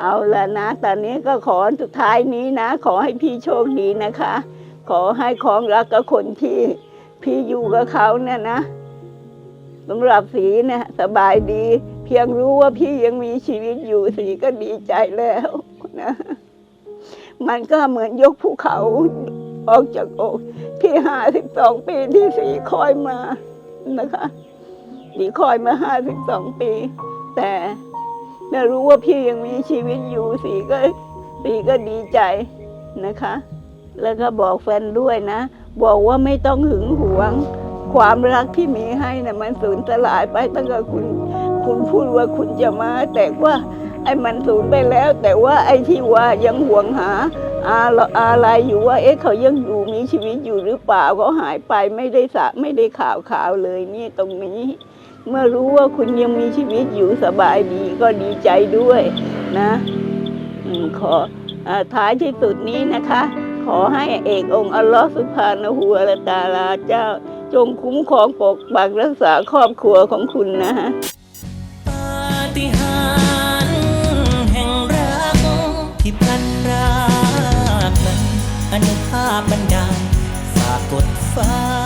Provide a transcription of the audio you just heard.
เอาละนะ ตอนนี้ก็ขอสุดท้ายนี้นะ ขอให้พี่โชคดีนะคะ ขอให้ของรักกับคนที่พี่อยู่กับเขาเนี่ยนะสำหรับสีเนี่ยสบายดี เพียงรู้ว่าพี่ยังมีชีวิตอยู่สีก็ดีใจแล้วนะมันก็เหมือนยกภูเขาออกจากอกที่ห้าสิบสองปีที่สีคอยมานะคะสีคอยมาห้าสิบสองปี แต่ เมื่อรู้ว่าพี่ยังมีชีวิตอยู่สีก็สีก็ดีใจนะคะ แล้วก็บอกแฟนด้วยนะ บอกว่าไม่ต้องหึงหวง ความรักที่มีให้นะ่ะมันสูญสลายไปตั้งแต่คุณ คุณพูดว่าคุณจะมา แต่ว่าไอ้มันสูญไปแล้ว แต่ว่าไอ้ที่ว่ายังห่วงหาอะไรอะไรอยู่ว่าเอ๊ะเขายังอยู่มีชีวิตอยู่หรือเปล่าเขาหายไปไม่ได้สะไม่ได้ข่าวข่าวเลยนี่ตรงนี้ เมื่อรู้ว่าคุณยังมีชีวิตอยู่สบายดีก็ดีใจด้วยนะขออท้ายที่สุดนี้นะคะ ขอให้เอกองค์อัลลอฮฺสุภาณหูวละตาลาเจ้า จงคุ้มครองปกปักรักษาครอบครัวของคุณนะฮะที่พลันรากนั้นอนุภาพบันดาลฝากกดฟ้า